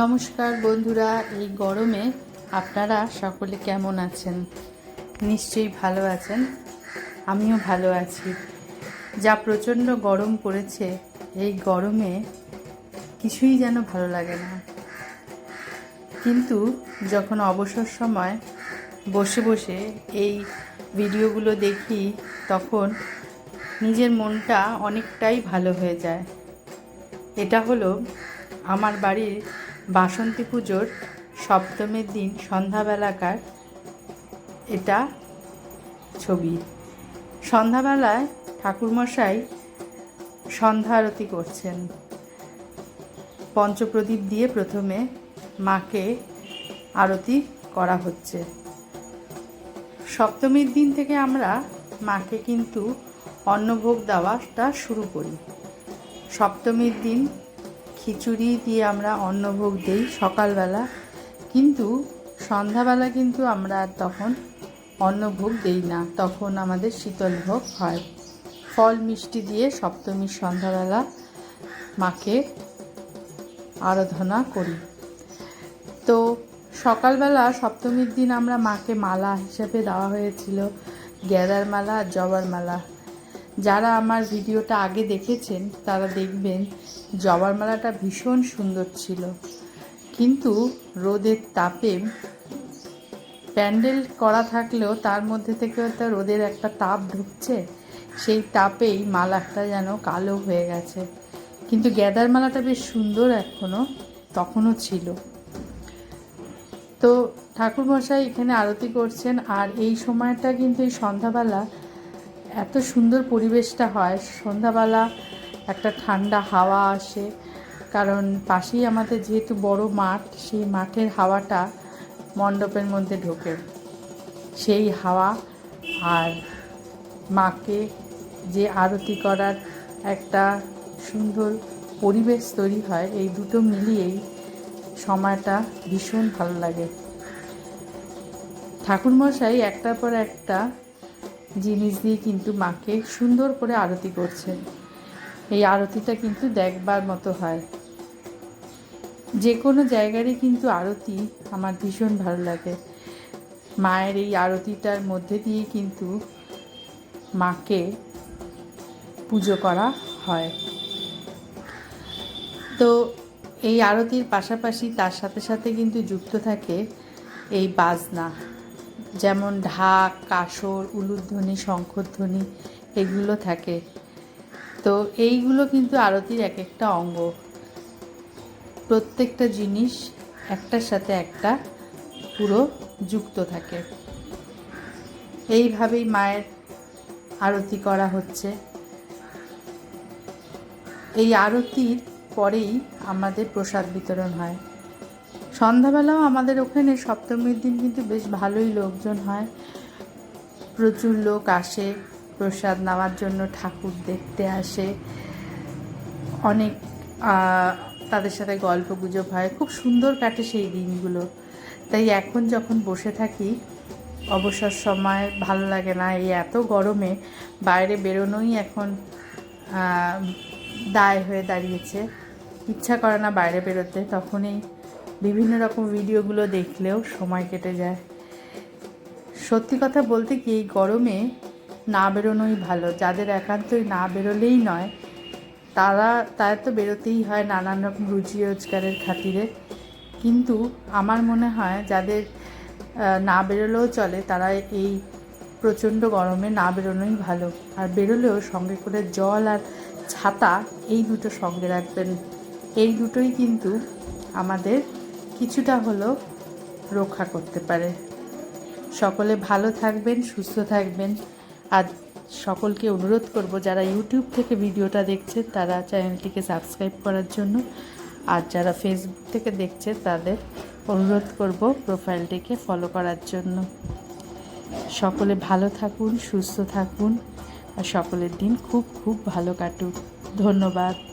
নমস্কার বন্ধুরা, এই গরমে আপনারা সকলে কেমন আছেন? নিশ্চয়ই ভালো আছেন, আমিও ভালো আছি। যা প্রচণ্ড গরম পড়েছে, এই গরমে কিছুই যেন ভালো লাগে না। কিন্তু যখন অবসর সময় বসে বসে এই ভিডিওগুলো দেখি, তখন নিজের মনটা অনেকটাই ভালো হয়ে যায়। এটা হলো আমার বাড়ির বাসন্তী পুজোর সপ্তমীর দিন সন্ধ্যাবেলাকার এটা ছবি। সন্ধ্যাবেলায় ঠাকুরমশাই সন্ধ্যা আরতি করছেন। পঞ্চপ্রদীপ দিয়ে প্রথমে মাকে আরতি করা হচ্ছে। সপ্তমীর দিন থেকে আমরা মাকে কিন্তু অন্নভোগ দেওয়াটা শুরু করি। সপ্তমীর দিন খিচুড়ি দিয়ে আমরা অন্নভোগ দিই সকালবেলা। কিন্তু সন্ধ্যাবেলা কিন্তু আমরা আর তখন অন্নভোগ দেই না। তখন আমাদের শীতল ভোগ হয়। ফল মিষ্টি দিয়ে সপ্তমীর সন্ধ্যাবেলা মাকে আরাধনা করি। তো সকালবেলা সপ্তমীর দিন আমরা মাকে মালা হিসেবে দেওয়া হয়েছিল। গ্যাদার মালা আর জবার মালা যারা আমার ভিডিওটা আগে দেখেছেন, তারা দেখবেন জবার মালাটা ভীষণ সুন্দর ছিল। কিন্তু রোদের তাপে প্যান্ডেল করা থাকলেও তার মধ্যে থেকেও তো রোদের একটা তাপ ঢুকছে, সেই তাপেই মালাটা যেন কালো হয়ে গেছে। কিন্তু গ্যাদার মালাটা বেশ সুন্দর এখনও তখনও ছিল। তো ঠাকুরমশাই এখানে আরতি করছেন, আর এই সময়টা কিন্তু এই সন্ধ্যাবেলা এত সুন্দর পরিবেশটা হয়। সন্ধ্যাবেলা একটা ঠান্ডা হাওয়া আসে, কারণ পাশেই আমাদের যেহেতু বড় মাঠ, সেই মাঠের হাওয়াটা মণ্ডপের মধ্যে ঢোকে। সেই হাওয়া আর মাকে যে আরতি করার একটা সুন্দর পরিবেশ তৈরি হয়, এই দুটো মিলিয়েই সময়টা ভীষণ ভালো লাগে। ঠাকুরমশাই একটার পর একটা জিনিস দিয়ে কিন্তু মাকে সুন্দর করে আরতি করছেন এই আরতিটা কিন্তু দেখবার মতো হয়। যে কোনো জায়গারই কিন্তু আরতি আমার ভীষণ ভালো লাগে। মায়ের এই আরতিটার মধ্যে দিয়ে কিন্তু মাকে পুজো করা হয়। তো এই আরতির পাশাপাশি তার সাথে সাথে কিন্তু যুক্ত থাকে এই বাজনা। যেমন ঢাক, কাসর, উলুধ্বনি, শঙ্খধ্বনি এগুলো থাকে। তো এইগুলো কিন্তু আরতির এক একটা অঙ্গ। প্রত্যেকটা জিনিস একটার সাথে একটা পুরো যুক্ত থাকে। এইভাবেই মায়ের আরতি করা হচ্ছে। এই আরতির পরেই আমাদের প্রসাদ বিতরণ হয়। সন্ধ্যাবেলাও আমাদের ওখানে সপ্তমীর দিন কিন্তু বেশ ভালোই লোকজন হয়। প্রচুর লোক আসে, প্রসাদ নেওয়ার জন্য ঠাকুর দেখতে আসে। অনেক তাদের সাথে গল্প গুজব হয়। খুব সুন্দর কাটে সেই দিনগুলো। তাই এখন যখন বসে থাকি, অবসর সময়, ভালো লাগে না। এই এত গরমে বাইরে বেরোনোই এখন দায় হয়ে দাঁড়িয়েছে। ইচ্ছা করে না বাইরে বেরোতে। তখনই বিভিন্ন রকম ভিডিওগুলো দেখলেও সময় কেটে যায়। সত্যি কথা বলতে কি, এই গরমে না বেরোনোই ভালো। যাদের একান্তই না বেরোলেই নয়, তারা, তার তো বেরোতেই হয় নানান রকম রুচি রোজগারের খাতিরে। কিন্তু আমার মনে হয় যাদের না বেরোলেও চলে, তারা এই প্রচণ্ড গরমে না বেরোনোই ভালো। আর বেরোলেও সঙ্গে করে জল আর ছাতা, এই দুটো সঙ্গে রাখবেন। এই দুটোই কিন্তু আমাদের কিছুটা হলেও রক্ষা করতে পারে। সকলে ভালো থাকবেন, সুস্থ থাকবেন। আর সকলকে অনুরোধ করব, যারা ইউটিউব থেকে ভিডিওটা দেখছেন, তারা চ্যানেলটিকে সাবস্ক্রাইব করার জন্য। আর যারা ফেসবুক থেকে দেখছে তাদের অনুরোধ করব প্রোফাইলটিকে ফলো করার জন্য। সকলে ভালো থাকুন, সুস্থ থাকুন। আর সকলের দিন খুব খুব ভালো কাটুক। ধন্যবাদ।